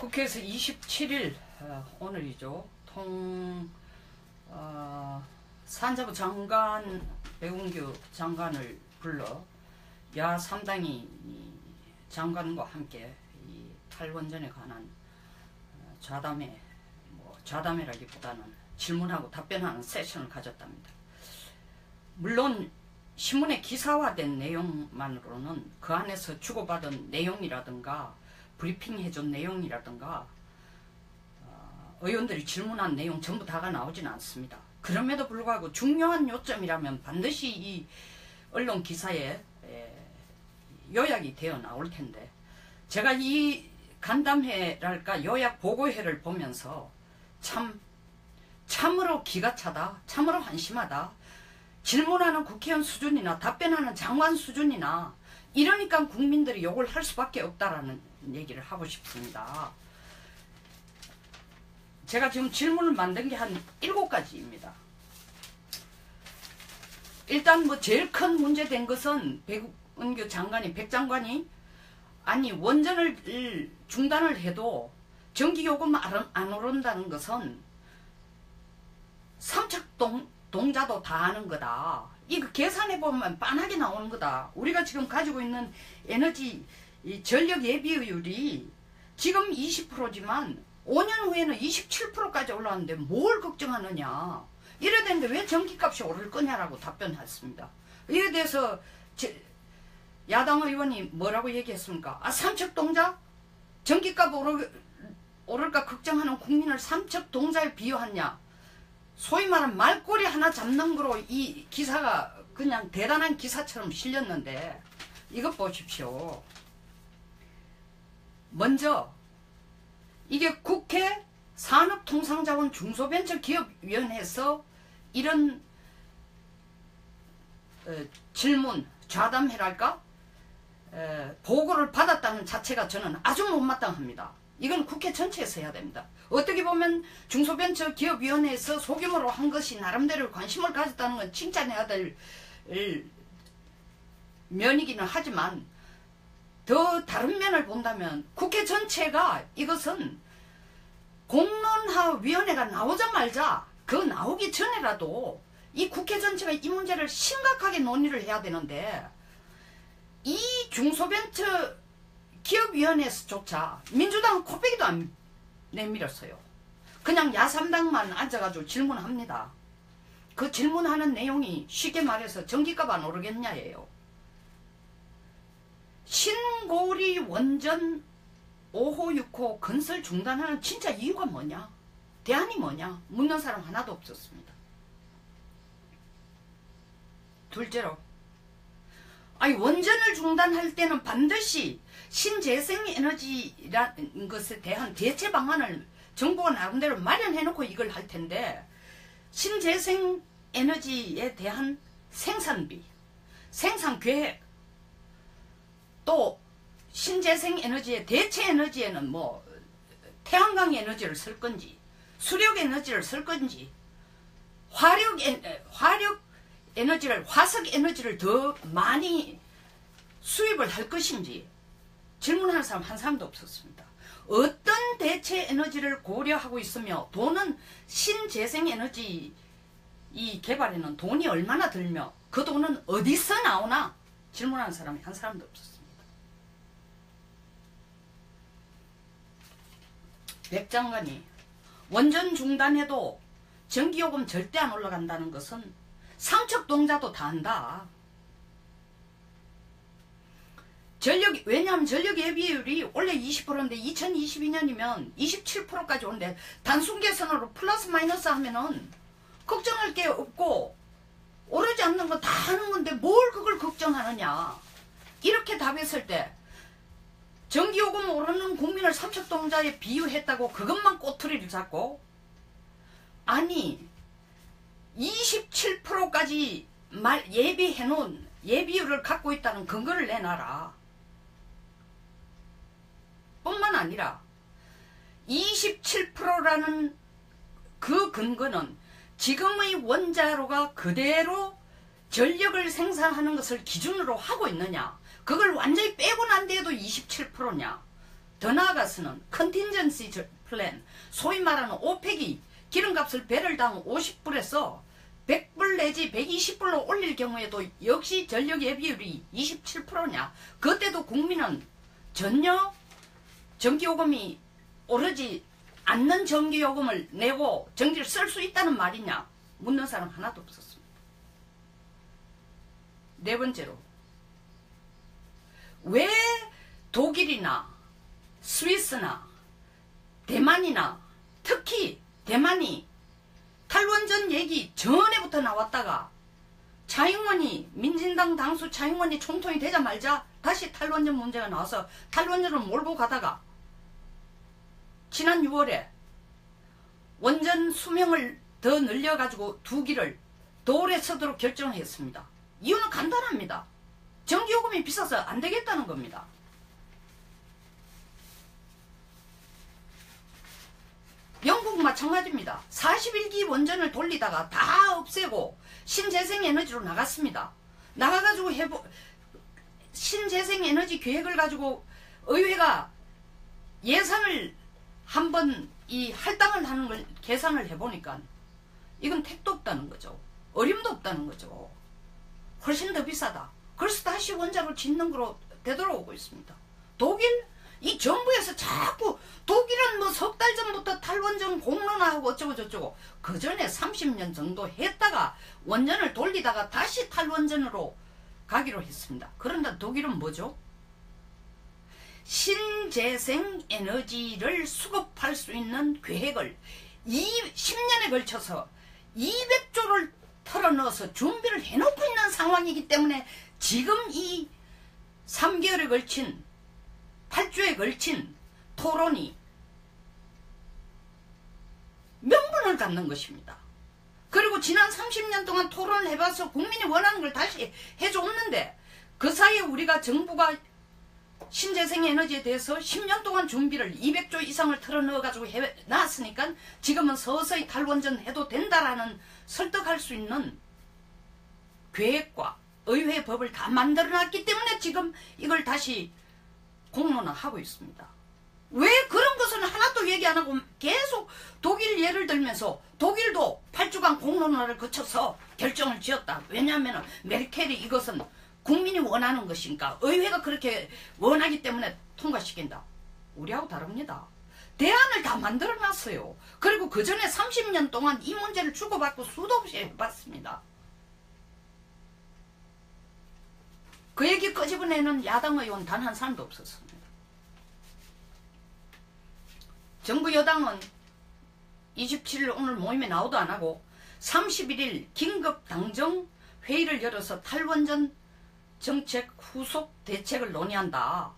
국회에서 27일 어, 오늘이죠. 통 어, 산자부 장관 배운규 장관을 불러 야 3당이 장관과 함께 이 탈원전에 관한 어, 좌담회 뭐 좌담회라기보다는 질문하고 답변하는 세션을 가졌답니다. 물론 신문에 기사화된 내용만으로는 그 안에서 주고받은 내용이라든가 브리핑 해준 내용이라든가 어, 의원들이 질문한 내용 전부 다가 나오진 않습니다. 그럼에도 불구하고 중요한 요점이라면 반드시 이 언론 기사에 에, 요약이 되어 나올 텐데 제가 이 간담회랄까 요약 보고회를 보면서 참 참으로 기가 차다 참으로 한심하다 질문하는 국회의원 수준이나 답변하는 장관 수준이나 이러니까 국민들이 욕을 할 수밖에 없다라는 얘기를 하고 싶습니다. 제가 지금 질문을 만든 게한 일곱 가지입니다. 일단 뭐 제일 큰 문제 된 것은 백운규 장관이 백 장관이 아니 원전을 중단을 해도 전기요금 안 오른다는 것은 삼척동 동자도 다 아는 거다. 이거 계산해보면 빤하게 나오는 거다. 우리가 지금 가지고 있는 에너지 전력 예비율이 지금 20%지만 5년 후에는 27%까지 올라왔는데 뭘 걱정하느냐. 이래 되는데 왜 전기값이 오를 거냐라고 답변했습니다. 이에 대해서 야당 의원이 뭐라고 얘기했습니까? 아 삼척동자? 전기값 오를, 오를까 걱정하는 국민을 삼척동자에 비유하냐. 소위 말하는 말꼬리 하나 잡는 거로 이 기사가 그냥 대단한 기사처럼 실렸는데 이것 보십시오. 먼저 이게 국회 산업통상자원 중소벤처기업위원회에서 이런 어, 질문 좌담회랄까 에, 보고를 받았다는 자체가 저는 아주 못마땅합니다. 이건 국회 전체에서 해야 됩니다. 어떻게 보면 중소벤처기업위원회에서 소규모로 한 것이 나름대로 관심을 가졌다는 건 칭찬해야 될 면이기는 하지만 더 다른 면을 본다면 국회 전체가 이것은 공론화위원회가 나오자말자 그 나오기 전에라도 이 국회 전체가 이 문제를 심각하게 논의를 해야 되는데 이 중소벤처 기업위원회에서조차 민주당은 코빼기도 안 내밀었어요. 그냥 야삼당만 앉아가지고 질문합니다. 그 질문하는 내용이 쉽게 말해서 전기값 안 오르겠냐예요. 신고리 원전 5호 6호 건설 중단하는 진짜 이유가 뭐냐? 대안이 뭐냐? 묻는 사람 하나도 없었습니다. 둘째로 아니 원전을 중단할 때는 반드시 신재생 에너지라는 것에 대한 대체 방안을 정부가 나름대로 마련해 놓고 이걸 할 텐데 신재생 에너지에 대한 생산비, 생산 계획, 또 신재생 에너지의 대체 에너지에는 뭐 태양광 에너지를 쓸 건지 수력 에너지를 쓸 건지 화력, 에, 화력 에너지를 화석 에너지를 더 많이 수입을 할 것인지 질문하는 사람 한 사람도 없었습니다. 어떤 대체 에너지를 고려하고 있으며 돈은 신재생 에너지 이 개발에는 돈이 얼마나 들며 그 돈은 어디서 나오나 질문하는 사람이 한 사람도 없었습니다. 백 장관이 원전 중단해도 전기요금 절대 안 올라간다는 것은 삼척동자도 다 안다. 전력 왜냐하면 전력 예비율이 원래 20%인데 2022년이면 27%까지 오는데 단순 계산으로 플러스 마이너스 하면은 걱정할 게 없고 오르지 않는 거 다 하는 건데 뭘 그걸 걱정하느냐 이렇게 답했을 때 전기요금 오르는 국민을 삼척동자에 비유했다고 그것만 꼬투리를 잡고 아니 27%까지 말 예비해 놓은 예비율을 갖고 있다는 근거를 내놔라. 뿐만 아니라 27%라는 그 근거는 지금의 원자로가 그대로 전력을 생산하는 것을 기준으로 하고 있느냐 그걸 완전히 빼고 난 뒤에도 27%냐 더 나아가서는 컨틴전시 플랜 소위 말하는 오펙이 기름값을 배럴당 50불에서 100불 내지 120불로 올릴 경우에도 역시 전력 예비율이 27%냐 그때도 국민은 전혀 전기요금이 오르지 않는 전기요금을 내고 전기를 쓸 수 있다는 말이냐 묻는 사람 하나도 없었습니다. 네 번째로 왜 독일이나 스위스나 대만이나 특히 대만이 탈원전 얘기 전에부터 나왔다가 차잉원이 민진당 당수 차잉원이 총통이 되자 말자 다시 탈원전 문제가 나와서 탈원전을 몰고 가다가 지난 6월에 원전 수명을 더 늘려가지고 두 기를 도울에 서도록 결정을 했습니다. 이유는 간단합니다. 전기요금이 비싸서 안 되겠다는 겁니다. 영국 마찬가지입니다. 41기 원전을 돌리다가 다 없애고 신재생 에너지로 나갔습니다. 나가가지고 해보 신재생 에너지 계획을 가지고 의회가 예산을 한번 이 할당을 하는 걸 계산을 해보니까 이건 택도 없다는 거죠. 어림도 없다는 거죠. 훨씬 더 비싸다. 그래서 다시 원자로 짓는 거로 되돌아오고 있습니다. 독일 이 정부에서 자꾸 독일은 뭐 석 달 전부터 탈원전 공론화하고 어쩌고 저쩌고 그 전에 30년 정도 했다가 원전을 돌리다가 다시 탈원전으로 가기로 했습니다. 그런데 독일은 뭐죠? 신재생 에너지를 수급할 수 있는 계획을 10년에 걸쳐서 200조를 털어넣어서 준비를 해놓고 있는 상황이기 때문에 지금 이 3개월에 걸친 8주에 걸친 토론이 명분을 갖는 것입니다. 그리고 지난 30년 동안 토론을 해봐서 국민이 원하는 걸 다시 해줬는데 그 사이에 우리가 정부가 신재생 에너지에 대해서 10년 동안 준비를 200조 이상을 털어넣어가지고 해놨으니까 지금은 서서히 탈원전 해도 된다라는 설득할 수 있는 계획과 의회 법을 다 만들어놨기 때문에 지금 이걸 다시 공론화하고 있습니다. 왜 그런 것은 하나도 얘기 안 하고 계속 독일 예를 들면서 독일도 8주간 공론화를 거쳐서 결정을 지었다. 왜냐하면 메르켈이 이것은 국민이 원하는 것이니까 의회가 그렇게 원하기 때문에 통과시킨다. 우리하고 다릅니다. 대안을 다 만들어 놨어요. 그리고 그 전에 30년 동안 이 문제를 주고받고 수도 없이 해봤습니다. 그 얘기 끄집어내는 야당 의원 단 한 사람도 없었습니다. 정부 여당은 27일 오늘 모임에 나오도 안 하고 31일 긴급 당정 회의를 열어서 탈원전 정책 후속 대책을 논의한다.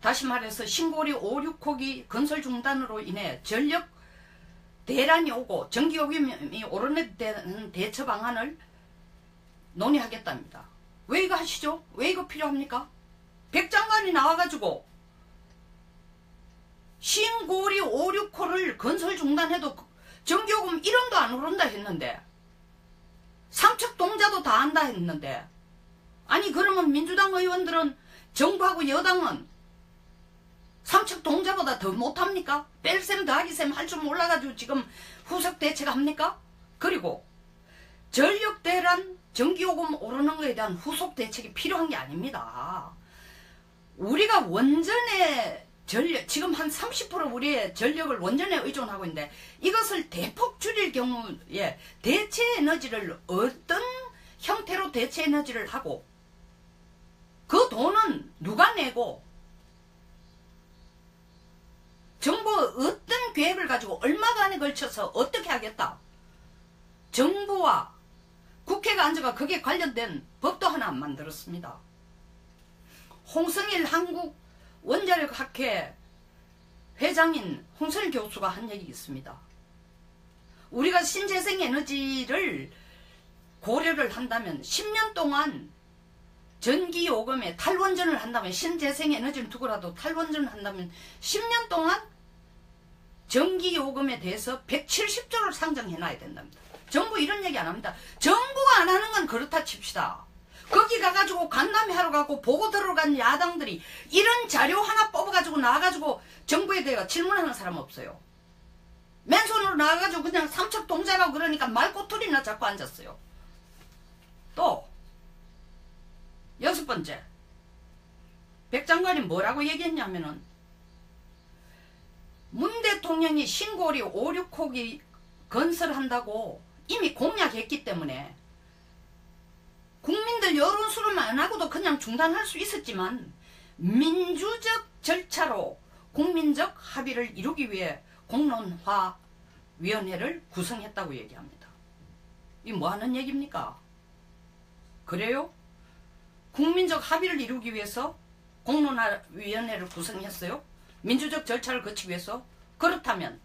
다시 말해서 신고리 5, 6호기 건설 중단으로 인해 전력 대란이 오고 전기요금이 오르는 대처 방안을 논의하겠답니다. 왜 이거 하시죠? 왜 이거 필요합니까? 백장관이 나와가지고 신고리 5, 6호를 건설 중단해도 전기요금 1원도 안 오른다 했는데 삼척 동자도 다 한다 했는데 아니 그러면 민주당 의원들은 정부하고 여당은 삼척 동자보다 더 못합니까? 뺄셈 더하기셈 할 줄 몰라가지고 지금 후속 대책 합니까? 그리고 전력 대란 전기요금 오르는 것에 대한 후속 대책이 필요한 게 아닙니다. 우리가 원전에 전력, 지금 한 30% 우리의 전력을 원전에 의존하고 있는데 이것을 대폭 줄일 경우에 대체 에너지를 어떤 형태로 대체 에너지를 하고 그 돈은 누가 내고 정부 어떤 계획을 가지고 얼마간에 걸쳐서 어떻게 하겠다. 정부와 국회가 앉아가 거기에 관련된 법도 하나 만들었습니다. 홍성일 한국 원자력학회 회장인 홍성일 교수가 한 얘기 있습니다. 우리가 신재생 에너지를 고려를 한다면 10년 동안 전기 요금에 탈원전을 한다면 신재생 에너지를 두고라도 탈원전을 한다면 10년 동안 전기 요금에 대해서 170조를 상정해 놔야 된답니다. 정부 이런 얘기 안 합니다. 정부가 안 하는 건 그렇다 칩시다. 거기 가가지고 간담회 하러 가고 보고 들어간 야당들이 이런 자료 하나 뽑아가지고 나와가지고 정부에 대해 질문하는 사람 없어요. 맨손으로 나가가지고 그냥 삼척 동자라고 그러니까 말꼬투리나 잡고 앉았어요. 또 여섯 번째 백 장관이 뭐라고 얘기했냐면은 문 대통령이 신고리 5, 6호기 건설한다고 이미 공약했기 때문에 국민들 여론 수렴 안 하고도 그냥 중단할 수 있었지만 민주적 절차로 국민적 합의를 이루기 위해 공론화 위원회를 구성했다고 얘기합니다. 이 뭐 하는 얘기입니까? 그래요? 국민적 합의를 이루기 위해서 공론화 위원회를 구성했어요? 민주적 절차를 거치기 위해서? 그렇다면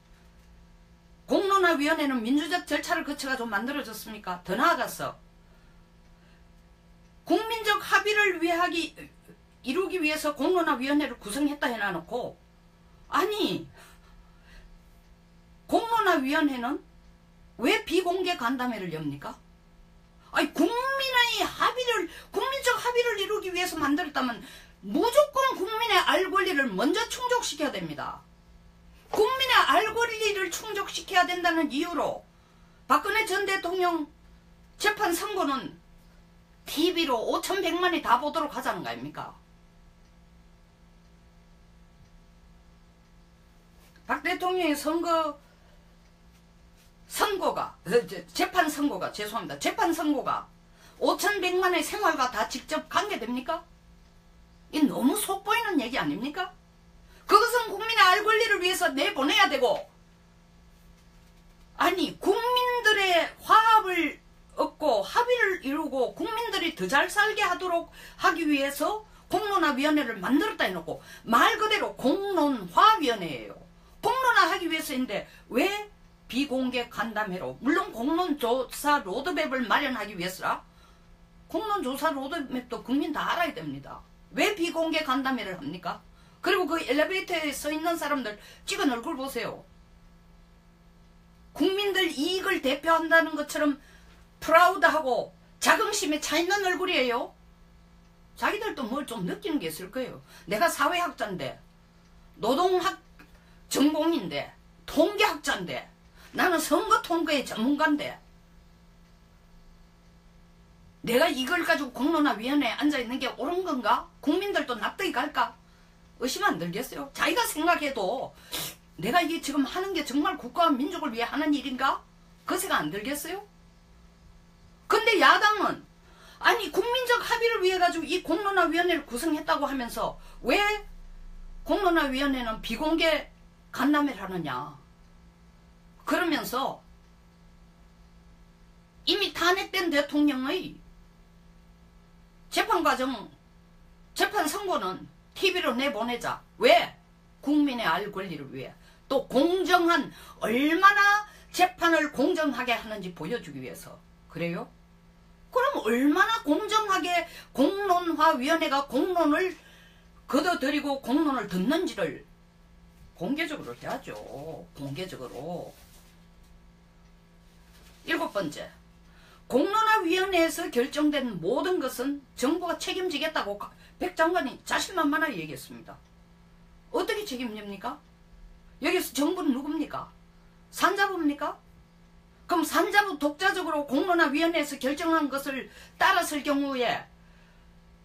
공론화 위원회는 민주적 절차를 거쳐가지고 만들어졌습니까? 더 나아가서 국민적 합의를 위하기 이루기 위해서 공론화 위원회를 구성했다 해놔놓고 아니 공론화위원회는 왜 비공개 간담회를 엽니까? 아니 국민의 합의를 국민적 합의를 이루기 위해서 만들었다면 무조건 국민의 알 권리를 먼저 충족시켜야 됩니다. 국민의 알 권리를 충족시켜야 된다는 이유로 박근혜 전 대통령 재판 선고는 TV로 5천백만이 다 보도록 하자는 거 아닙니까? 박 대통령의 선거 선고가 어, 재판 선고가 죄송합니다. 재판 선고가 5천백만의 생활과 다 직접 관계됩니까? 이 너무 속보이는 얘기 아닙니까? 국민의 알 권리를 위해서 내보내야 되고 아니 국민들의 화합을 얻고 합의를 이루고 국민들이 더 잘 살게 하도록 하기 위해서 공론화위원회를 만들었다 해놓고 말 그대로 공론화위원회예요. 공론화하기 위해서인데 왜 비공개 간담회로 물론 공론조사 로드맵을 마련하기 위해서라 공론조사 로드맵도 국민 다 알아야 됩니다. 왜 비공개 간담회를 합니까? 그리고 그 엘리베이터에 서 있는 사람들 찍은 얼굴 보세요. 국민들 이익을 대표한다는 것처럼 프라우드하고 자긍심에 차 있는 얼굴이에요. 자기들도 뭘 좀 느끼는 게 있을 거예요. 내가 사회학자인데 노동학 전공인데 통계학자인데 나는 선거 통계의 전문가인데 내가 이걸 가지고 공론화위원회에 앉아있는 게 옳은 건가? 국민들도 납득이 갈까? 의심 안 들겠어요? 자기가 생각해도 내가 이게 지금 하는 게 정말 국가와 민족을 위해 하는 일인가? 그 생각 안 들겠어요? 근데 야당은 아니 국민적 합의를 위해 가지고 이 공론화위원회를 구성했다고 하면서 왜 공론화위원회는 비공개 간담회를 하느냐 그러면서 이미 탄핵된 대통령의 재판 과정, 재판 선고는 TV로 내보내자. 왜? 국민의 알 권리를 위해. 또 공정한, 얼마나 재판을 공정하게 하는지 보여주기 위해서. 그래요? 그럼 얼마나 공정하게 공론화위원회가 공론을 걷어들이고 공론을 듣는지를 공개적으로 해야죠. 공개적으로. 일곱 번째, 공론화위원회에서 결정된 모든 것은 정부가 책임지겠다고 백 장관이 자신만만하게 얘기했습니다. 어떻게 책임집니까? 여기서 정부는 누굽니까? 산자부입니까? 그럼 산자부 독자적으로 공론화위원회에서 결정한 것을 따랐을 경우에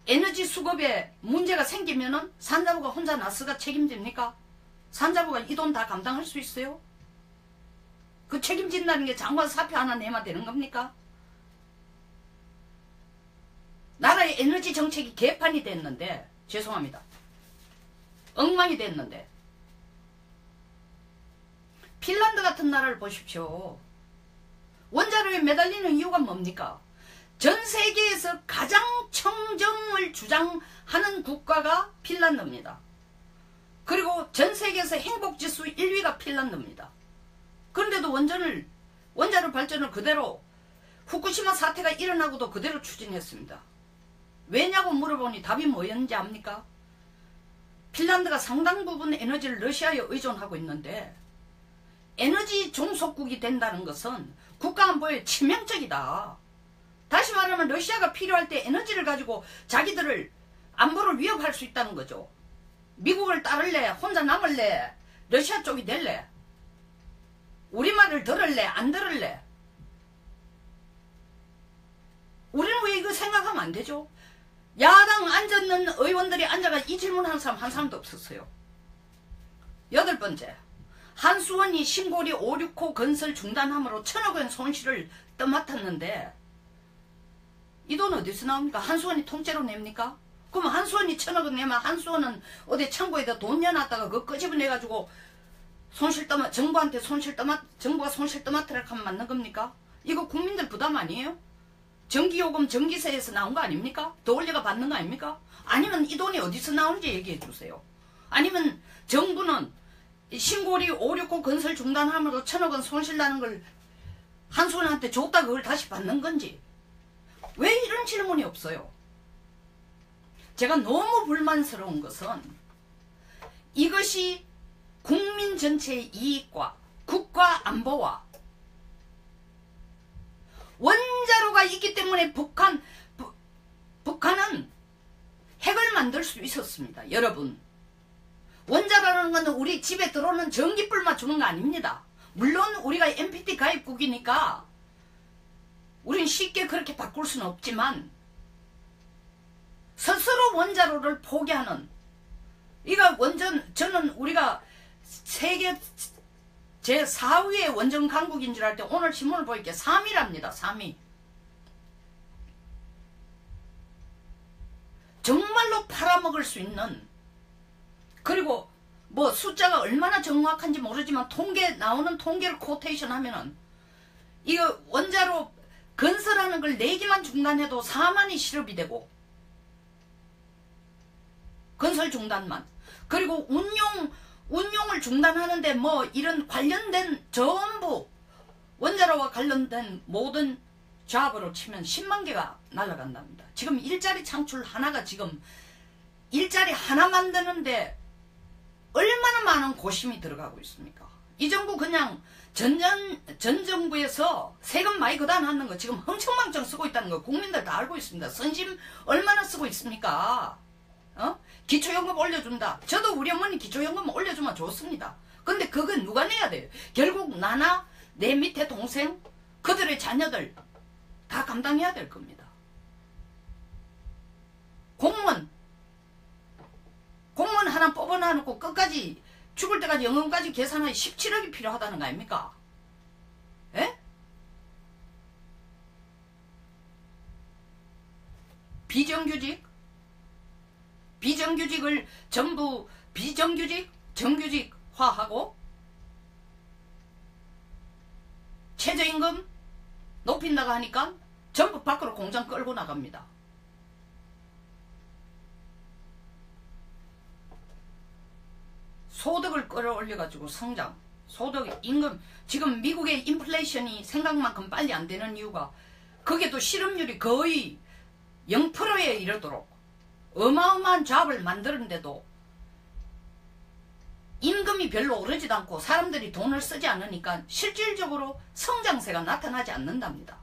에너지 수급에 문제가 생기면은 산자부가 혼자 나서가 책임집니까? 산자부가 이 돈 다 감당할 수 있어요? 그 책임진다는 게 장관 사표 하나 내면 되는 겁니까? 나라의 에너지 정책이 개판이 됐는데 죄송합니다. 엉망이 됐는데 핀란드 같은 나라를 보십시오. 원자로에 매달리는 이유가 뭡니까? 전 세계에서 가장 청정을 주장하는 국가가 핀란드입니다. 그리고 전 세계에서 행복지수 1위가 핀란드입니다. 그런데도 원전을 원자로 발전을 그대로 후쿠시마 사태가 일어나고도 그대로 추진했습니다. 왜냐고 물어보니 답이 뭐였는지 압니까? 핀란드가 상당 부분 에너지를 러시아에 의존하고 있는데 에너지 종속국이 된다는 것은 국가 안보에 치명적이다. 다시 말하면 러시아가 필요할 때 에너지를 가지고 자기들을 안보를 위협할 수 있다는 거죠. 미국을 따를래? 혼자 남을래? 러시아 쪽이 될래? 우리 말을 들을래? 안 들을래? 우리는 왜 이거 생각하면 안 되죠? 야당 앉았는 의원들이 앉아가 이 질문하는 사람 한 사람도 없었어요. 여덟 번째, 한수원이 신고리 569 건설 중단함으로 천억 원 손실을 떠맡았는데 이 돈 어디서 나옵니까? 한수원이 통째로 냅니까? 그럼 한수원이 천억 원 내면 한수원은 어디 창고에다 돈 내놨다가 그거 끄집어내가지고 손실 떠맡, 정부한테 손실 떠맡, 정부가 손실 떠맡으라 하면 맞는 겁니까? 이거 국민들 부담 아니에요? 전기요금 전기세에서 나온 거 아닙니까? 더 올려가 받는 거 아닙니까? 아니면 이 돈이 어디서 나오는지 얘기해 주세요. 아니면 정부는 신고리 569 건설 중단함으로 천억 원 손실 나는 걸 한수원한테 줬다 그걸 다시 받는 건지 왜 이런 질문이 없어요? 제가 너무 불만스러운 것은 이것이 국민 전체의 이익과 국가 안보와 원자로가 있기 때문에 북한 부, 북한은 핵을 만들 수 있었습니다. 여러분 원자로라는 것은 우리 집에 들어오는 전기불만 주는 거 아닙니다. 물론 우리가 NPT 가입국이니까 우린 쉽게 그렇게 바꿀 수는 없지만 스스로 원자로를 포기하는 이가 원전 저는 우리가 세계 제 4위의 원전 강국인 줄 알 때 오늘 신문을 보니까 3위랍니다. 3위. 정말로 팔아먹을 수 있는 그리고 뭐 숫자가 얼마나 정확한지 모르지만 통계 나오는 통계를 코테이션 하면은 이거 원자로 건설하는 걸 4개만 중단해도 4만이 실업이 되고 건설 중단만 그리고 운용 운용을 중단하는데 뭐 이런 관련된 전부 원자로와 관련된 모든 잡으로 치면 10만 개가 날아간답니다. 지금 일자리 창출 하나가 지금 일자리 하나 만드는데 얼마나 많은 고심이 들어가고 있습니까? 이 정부 그냥 전전, 전 정부에서 세금 많이 거다 놨는 거 지금 흥청망청 쓰고 있다는 거 국민들 다 알고 있습니다. 선심 얼마나 쓰고 있습니까? 어? 기초연금 올려준다. 저도 우리 어머니 기초연금 올려주면 좋습니다. 근데 그건 누가 내야 돼요? 결국 나나 내 밑에 동생 그들의 자녀들 다 감당해야 될 겁니다. 공무원 공무원 하나 뽑아놔놓고 끝까지 죽을 때까지 영혼까지 계산하기 17억이 필요하다는 거 아닙니까? 에? 비정규직? 비정규직을 전부 비정규직, 정규직화하고 최저임금 높인다고 하니까 전부 밖으로 공장 끌고 나갑니다. 소득을 끌어올려가지고 성장, 소득, 임금, 지금 미국의 인플레이션이 생각만큼 빨리 안 되는 이유가 그게 또 실업률이 거의 0%에 이르도록 어마어마한 잡을 만드는데도 임금이 별로 오르지도 않고 사람들이 돈을 쓰지 않으니까 실질적으로 성장세가 나타나지 않는답니다.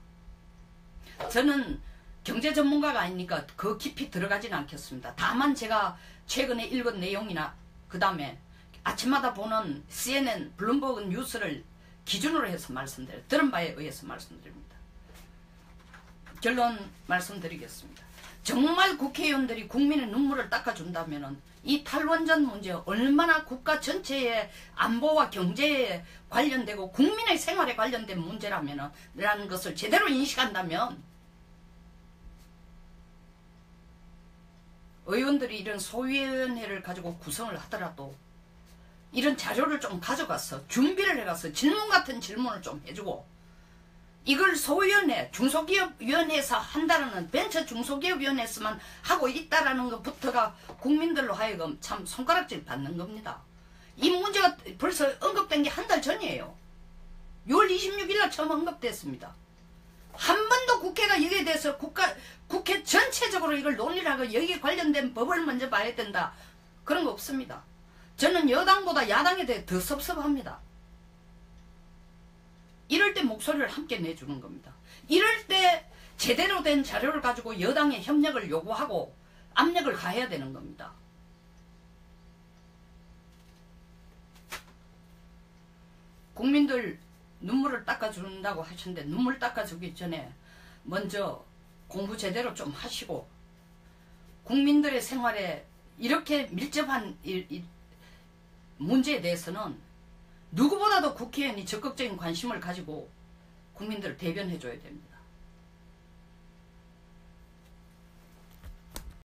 저는 경제 전문가가 아니니까 그 깊이 들어가지는 않겠습니다. 다만 제가 최근에 읽은 내용이나 그 다음에 아침마다 보는 CNN, 블룸버그 뉴스를 기준으로 해서 말씀드려요. 들은 바에 의해서 말씀드립니다. 결론 말씀드리겠습니다. 정말 국회의원들이 국민의 눈물을 닦아준다면 이 탈원전 문제 얼마나 국가 전체의 안보와 경제에 관련되고 국민의 생활에 관련된 문제라면 라는 것을 제대로 인식한다면 의원들이 이런 소위원회를 가지고 구성을 하더라도 이런 자료를 좀 가져가서 준비를 해가서 질문 같은 질문을 좀 해주고 이걸 소위원회 중소기업위원회에서 한다는 벤처 중소기업위원회에서만 하고 있다라는 것부터가 국민들로 하여금 참 손가락질 받는 겁니다. 이 문제가 벌써 언급된 게 한 달 전이에요. 6월 26일 날 처음 언급됐습니다. 한 번도 국회가 여기에 대해서 국가, 국회 전체적으로 이걸 논의를 하고 여기에 관련된 법을 먼저 봐야 된다. 그런 거 없습니다. 저는 여당보다 야당에 대해 더 섭섭합니다. 목소리를 함께 내주는 겁니다. 이럴 때 제대로 된 자료를 가지고 여당의 협력을 요구하고 압력을 가해야 되는 겁니다. 국민들 눈물을 닦아준다고 하셨는데 눈물 닦아주기 전에 먼저 공부 제대로 좀 하시고 국민들의 생활에 이렇게 밀접한 일, 일, 문제에 대해서는 누구보다도 국회의원이 적극적인 관심을 가지고 국민들을 대변해 줘야 됩니다.